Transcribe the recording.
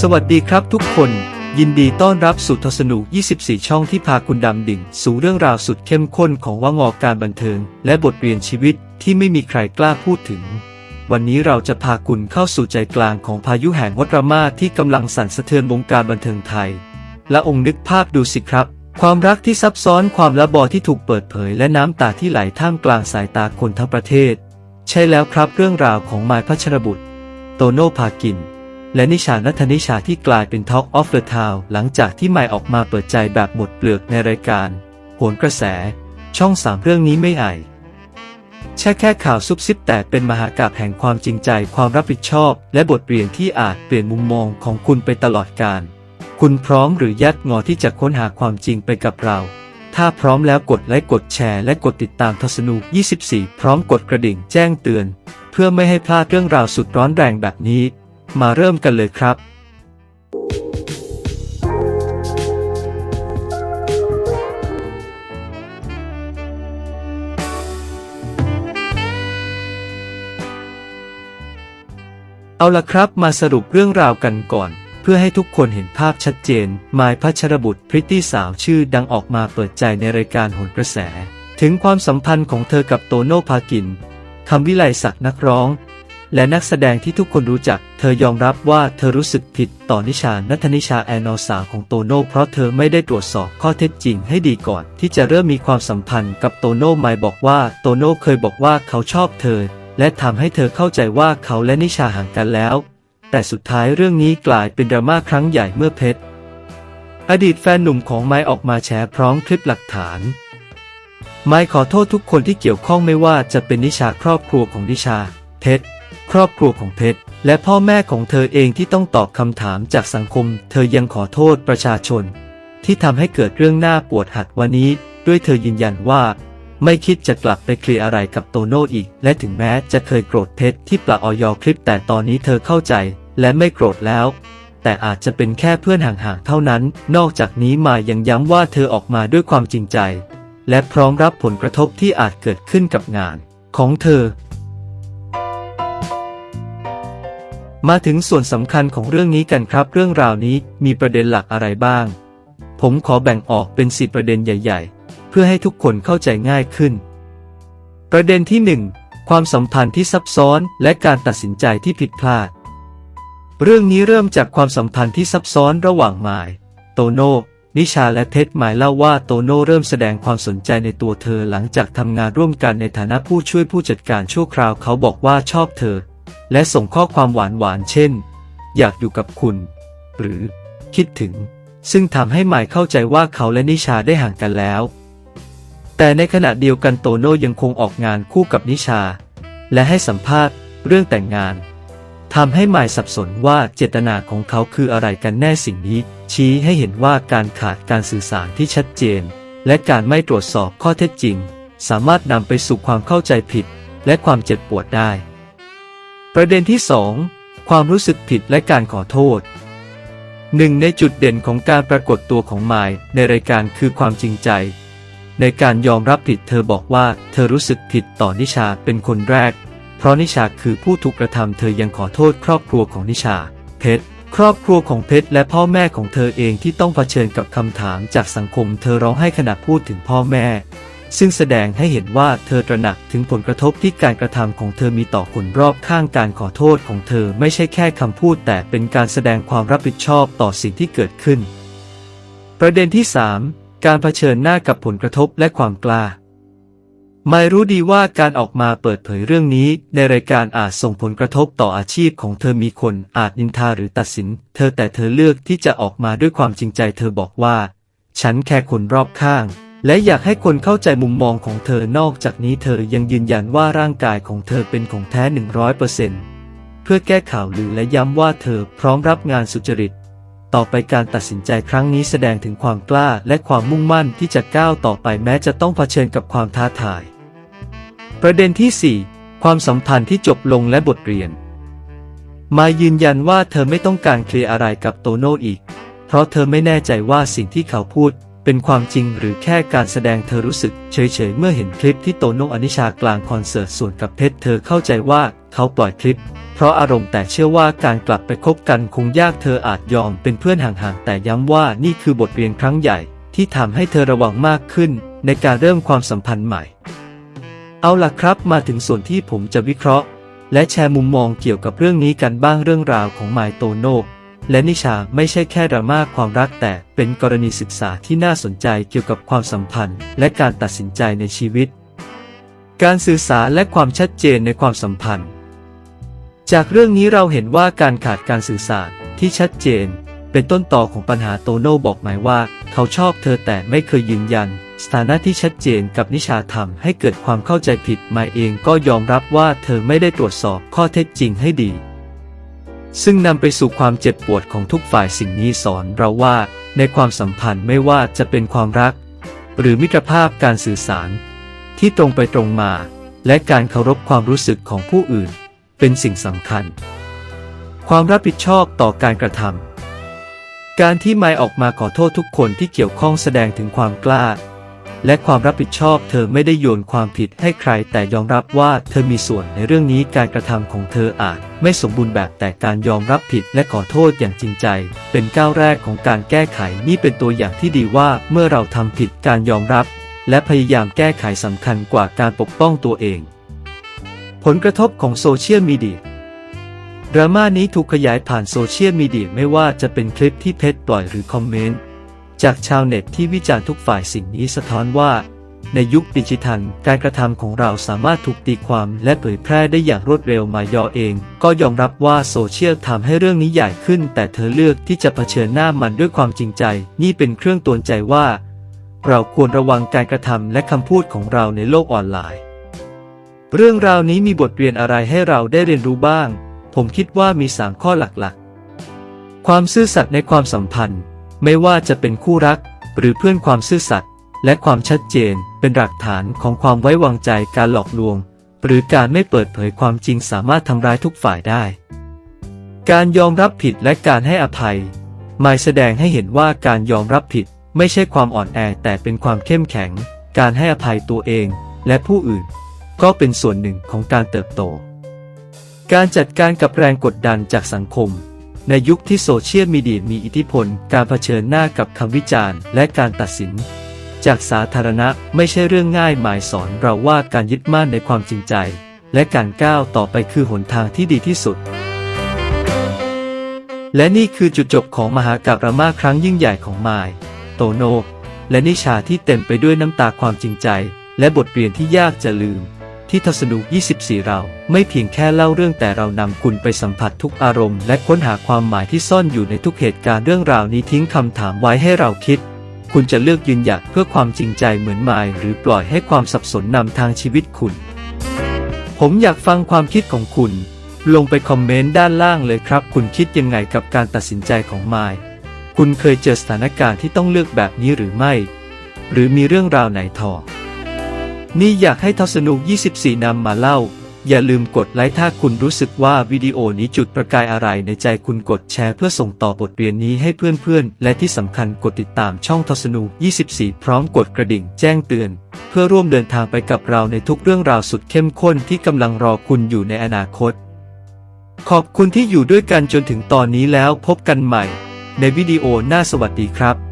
สวัสดีครับทุกคน ยินดีต้อนรับสู่ทศนุ24 ช่องที่พาคุณดำดิ่ง สู่เรื่องราวสุดเข้มข้นของว่างอการบันเทิง และบทเรียนชีวิตที่ไม่มีใครกล้าพูดถึง วันนี้เราจะพาคุณเข้าสู่ใจกลางของพายุแห่งวัตรมาที่กำลังสั่นสะเทือนวงการบันเทิงไทย และองค์นึกภาพดูสิครับ ความรักที่ซับซ้อนความละบอที่ถูกเปิดเผย และน้ำตาที่ไหลท่ามกลางสายตาคนทั้งประเทศ ใช่แล้วครับเรื่องราวของมายพัชรบุตร โตโน่พากิน และนิชานัทนิชาที่กลายเป็น Talk of the Town หลังจากที่มายออกมาเปิดใจแบบหมดเปลือกในรายการโหนกระแส ช่องสามเรื่องนี้ไม่ไอแค่แค่ข่าวซุบซิบแต่เป็นมหากาบแห่งความจริงใจความรับผิดชอบ และบทเรียนที่อาจเปลี่ยนมุมมองของคุณไปตลอดกาลคุณพร้อมหรือยัดงอที่จะค้นหาความจริงไปกับเรา ถ้าพร้อมแล้วกดไลค์กดแชร์และกดติดตามทศนุ24 พร้อมกดกระดิ่งแจ้งเตือน เพื่อไม่ให้พลาดเรื่องราวสุดร้อนแรงแบบนี้ มาเริ่มกันเลยครับเอาละครับมาสรุปเรื่องราวกันก่อน พื่อให้ทุกคนเห็นภาพชัดเจนมายพัชรบุตรพริตตี้สาวชื่อดังออกมาเปิดใจในรายการโหนกระแส ถึงความสัมพันธ์ของเธอกับโตโน่พากินคำวิไลศักดิ์นักร้อง และนักแสดงที่ทุกคนรู้จัก เธอยอมรับว่าเธอรู้สึกผิดต่อนิชานัทนิชาแอนนอสาของโตโน่เพราะเธอไม่ได้ตรวจสอบข้อเท็จจริงให้ดีก่อน ที่จะเริ่มมีความสัมพันธ์กับโตโน่ไมายบอกว่าโตโน่เคยบอกว่าเขาชอบเธอ และทำให้เธอเข้าใจว่าเขาและนิชาห่างกันแล้ว แต่สุดท้ายเรื่องนี้กลายเป็นดราม่าครั้งใหญ่เมื่อเพชร อดีตแฟนหนุ่มของไม้ออกมาแฉพร้อมคลิปหลักฐาน ไม้ขอโทษทุกคนที่เกี่ยวข้องไม่ว่าจะเป็นนิชาครอบครัวของนิชา เพชร ครอบครัวของเพชร และพ่อแม่ของเธอเองที่ต้องตอบคำถามจากสังคม เธอยังขอโทษประชาชน ที่ทำให้เกิดเรื่องน่าปวดหัดวันนี้ ด้วยเธอยืนยันว่า ไม่คิดจะกลับไปเคลียร์อะไรกับโตโน่อีก และถึงแม้จะเคยโกรธเพชรที่ปละออยอคลิปแต่ตอนนี้เธอเข้าใจ และไม่โกรธแล้ว แต่อาจจะเป็นแค่เพื่อนห่างๆเท่านั้น นอกจากนี้มายังย้ำว่าเธอออกมาด้วยความจริงใจ และพร้อมรับผลกระทบที่อาจเกิดขึ้นกับงาน ของเธอ มาถึงส่วนสำคัญของเรื่องนี้กันครับ เรื่องราวนี้มีประเด็นหลักอะไรบ้าง ผมขอแบ่งออกเป็น4ประเด็นใหญ่ ๆ เพื่อให้ทุกคนเข้าใจง่ายขึ้น ประเด็นที่ 1 ความสัมพันธ์ที่ซับซ้อนและการตัดสินใจที่ผิดพลาด เรื่องนี้เริ่มจากความสัมพันธ์ที่ซับซ้อนระหว่างหมาย โตโน่นิชาและเพชรหมายเล่าว่าโตโน่เริ่มแสดงความสนใจในตัวเธอหลังจากทำงานร่วมกันในฐานะผู้ช่วยผู้จัดการชั่วคราวเขาบอกว่าชอบเธอ และส่งข้อความหวานๆเช่น อยากอยู่กับคุณ หรือคิดถึง ซึ่งทำให้หมายเข้าใจว่าเขาและนิชาได้ห่างกันแล้ว แต่ในขณะเดียวกันโตโน่ยังคงออกงานคู่กับนิชา และให้สัมภาษณ์เรื่องแต่งงานทำให้หมายสับสนว่าเจตนาของเขาคืออะไรกันแน่สิ่งนี้ ชี้ให้เห็นว่าการขาดการสื่อสารที่ชัดเจน และการไม่ตรวจสอบข้อเท็จจริง สามารถนำไปสู่ความเข้าใจผิด และความเจ็บปวดได้ ประเด็นที่ 2 ความรู้สึกผิดและการขอโทษ หนึ่งในจุดเด่นของการปรากฏตัวของไมายในรายการคือความจริงใจ ในการยอมรับผิดเธอบอกว่าเธอรู้สึกผิดต่อนิชาเป็นคนแรก เพราะนิชาคือผู้ถูกกระทำเธอยังขอโทษครอบครัวของนิชา เพชรครอบครัวของเพชรและพ่อแม่ของเธอเองที่ต้องเผชิญกับคำถามจากสังคม เธอร้องไห้ขณะพูดถึงพ่อแม่ ซึ่งแสดงให้เห็นว่าเธอตระหนักถึงผลกระทบที่การกระทำของเธอมีต่อคนรอบข้างการขอโทษของเธอไม่ใช่แค่คำพูด แต่เป็นการแสดงความรับผิดชอบต่อสิ่งที่เกิดขึ้น ประเด็นที่ 3 การเผชิญหน้ากับผลกระทบและความกล้าไม่รู้ดีว่าการออกมาเปิดเผยเรื่องนี้ ในรายการอาจส่งผลกระทบต่ออาชีพของเธอมีคนอาจนินทาหรือตัดสิน เธอแต่เธอเลือกที่จะออกมาด้วยความจริงใจเธอบอกว่า ฉันแค่คนรอบข้าง และอยากให้คนเข้าใจมุมมองของเธอนอกจากนี้เธอยังยืนยันว่าร่างกายของเธอเป็นของแท้ 100%เพื่อแก้ข่าวลือและย้ำว่าเธอพร้อมรับงานสุจริต ต่อไปการตัดสินใจครั้งนี้แสดงถึงความกล้าและความมุ่งมั่นที่จะก้าวต่อไปแม้จะต้องเผชิญกับความท้าทาย ประเด็นที่ 4 ความสัมพันธ์ที่จบลงและบทเรียน มายืนยันว่าเธอไม่ต้องการเคลียร์อะไรกับโตโน่อีก เพราะเธอไม่แน่ใจว่าสิ่งที่เขาพูด เป็นความจริงหรือแค่การแสดงเธอรู้สึกเฉยๆ เมื่อเห็นคลิปที่โตโน่อนิชากลางคอนเสิร์ตส่วนกับเพชรเธอเข้าใจว่าเขาปล่อยคลิป เพราะอารมณ์แต่เชื่อว่าการกลับไปคบกันคงยากเธออาจยอมเป็นเพื่อนห่างๆ แต่ย้ำว่านี่คือบทเรียนครั้งใหญ่ ที่ทำให้เธอระวังมากขึ้น ในการเริ่มความสัมพันธ์ใหม่ เอาล่ะครับมาถึงส่วนที่ผมจะวิเคราะห์ และแชร์มุมมองเกี่ยวกับเรื่องนี้กันบ้างเรื่องราวของไมโตโน และนิชาไม่ใช่แค่ดราม่าความรักแต่เป็นกรณีศึกษาที่น่าสนใจเกี่ยวกับความสัมพันธ์ และการตัดสินใจในชีวิต การสื่อสารและความชัดเจนในความสัมพันธ์ จากเรื่องนี้เราเห็นว่าการขาดการสื่อสารที่ชัดเจน เป็นต้นต่อของปัญหาโตโน่บอกหมายว่า เขาชอบเธอแต่ไม่เคยยืนยัน สถานะที่ชัดเจนกับนิชาทำให้เกิดความเข้าใจผิดมาเองก็ยอมรับว่าเธอไม่ได้ตรวจสอบข้อเท็จจริงให้ดี ซึ่งนำไปสู่ความเจ็บปวดของทุกฝ่ายสิ่งนี้สอนเราว่าในความสัมพันธ์ไม่ว่าจะเป็นความรัก หรือมิตรภาพการสื่อสาร ที่ตรงไปตรงมา และการเคารพความรู้สึกของผู้อื่น เป็นสิ่งสำคัญ ความรับผิดชอบต่อการกระทำการที่ไมออกมาขอโทษทุกคนที่เกี่ยวข้องแสดงถึงความกล้า และความรับผิดชอบเธอไม่ได้โยนความผิดให้ใคร แต่ยอมรับว่าเธอมีส่วนในเรื่องนี้การกระทำของเธออาจ ไม่สมบูรณ์แบบแต่การยอมรับผิดและขอโทษอย่างจริงใจ เป็นก้าวแรกของการแก้ไขนี่เป็นตัวอย่างที่ดีว่าเมื่อเราทำผิดการยอมรับ และพยายามแก้ไขสำคัญกว่าการปกป้องตัวเอง ผลกระทบของโซเชียลมีเดียดราม่านี้ถูกขยายผ่านโซเชียลมีเดียไม่ว่าจะเป็นคลิปที่เพจปล่อยหรือคอมเมนต์ จากชาวเน็ตที่วิจารณ์ทุกฝ่ายสิ่งนี้สะท้อนว่า ในยุคดิจิทัล การกระทำของเราสามารถถูกตีความและเผยแพร่ได้อย่างรวดเร็วมายอเอง ก็ยอมรับว่าโซเชียลทำให้เรื่องนี้ใหญ่ขึ้น แต่เธอเลือกที่จะเผชิญหน้ามันด้วยความจริงใจ นี่เป็นเครื่องตือนใจว่า เราควรระวังการกระทำและคำพูดของเราในโลกออนไลน์ เรื่องราวนี้มีบทเรียนอะไรให้เราได้เรียนรู้บ้าง ผมคิดว่ามีสามข้อหลักๆ ความซื่อสัตย์ในความสัมพันธ์ ไม่ว่าจะเป็นคู่รัก หรือเพื่อนความซื่อสัตย์และความชัดเจนเป็นหลักฐานของความไว้วางใจการหลอกลวง หรือการไม่เปิดเผยความจริงสามารถทำร้ายทุกฝ่ายได้ การยอมรับผิดและการให้อภัยหมายแสดงให้เห็นว่าการยอมรับผิดไม่ใช่ความอ่อนแอแต่เป็นความเข้มแข็ง การให้อภัยตัวเองและผู้อื่น ก็เป็นส่วนหนึ่งของการเติบโต การจัดการกับแรงกดดันจากสังคม ในยุคที่โซเชียลมีเดียมีอิทธิพล การเผชิญหน้ากับคำวิจารณ์และการตัดสิน จากสาธารณะไม่ใช่เรื่องง่ายหมายสอนเราว่าการยึดมั่นในความจริงใจ และการก้าวต่อไปคือหนทางที่ดีที่สุด และนี่คือจุดจบของมหากาบรามาครั้งยิ่งใหญ่ของมายโตโนและนิชาที่เต็มไปด้วยน้ำตาความจริงใจ และบทเรียนที่ยากจะลืม ที่ทัศนุ 24 เรา ไม่เพียงแค่เล่าเรื่องแต่เรานำคุณไปสัมผัสทุกอารมณ์และค้นหาความหมายที่ซ่อนอยู่ในทุกเหตุการณ์เรื่องราวนี้ทิ้งคำถามไว้ให้เราคิด คุณจะเลือกยืนหยัดเพื่อความจริงใจเหมือนมายหรือปล่อยให้ความสับสนนำทางชีวิตคุณ ผมอยากฟังความคิดของคุณ ลงไปคอมเมนต์ด้านล่างเลยครับ คุณคิดยังไงกับการตัดสินใจของมายคุณเคยเจอสถานการณ์ที่ต้องเลือกแบบนี้หรือไม่ หรือมีเรื่องราวไหนทอ นี่อยากให้ทศนุก24 นำมาเล่า อย่าลืมกดไลค์ถ้าคุณรู้สึกว่าวิดีโอนี้จุดประกายอะไรในใจคุณกดแชร์เพื่อส่งต่อบทเรียนนี้ให้เพื่อนๆ และที่สำคัญกดติดตามช่องทศนุ 24 พร้อมกดกระดิ่งแจ้งเตือน เพื่อร่วมเดินทางไปกับเราในทุกเรื่องราวสุดเข้มข้นที่กำลังรอคุณอยู่ในอนาคต ขอบคุณที่อยู่ด้วยกันจนถึงตอนนี้แล้วพบกันใหม่ ในวิดีโอหน้าสวัสดีครับ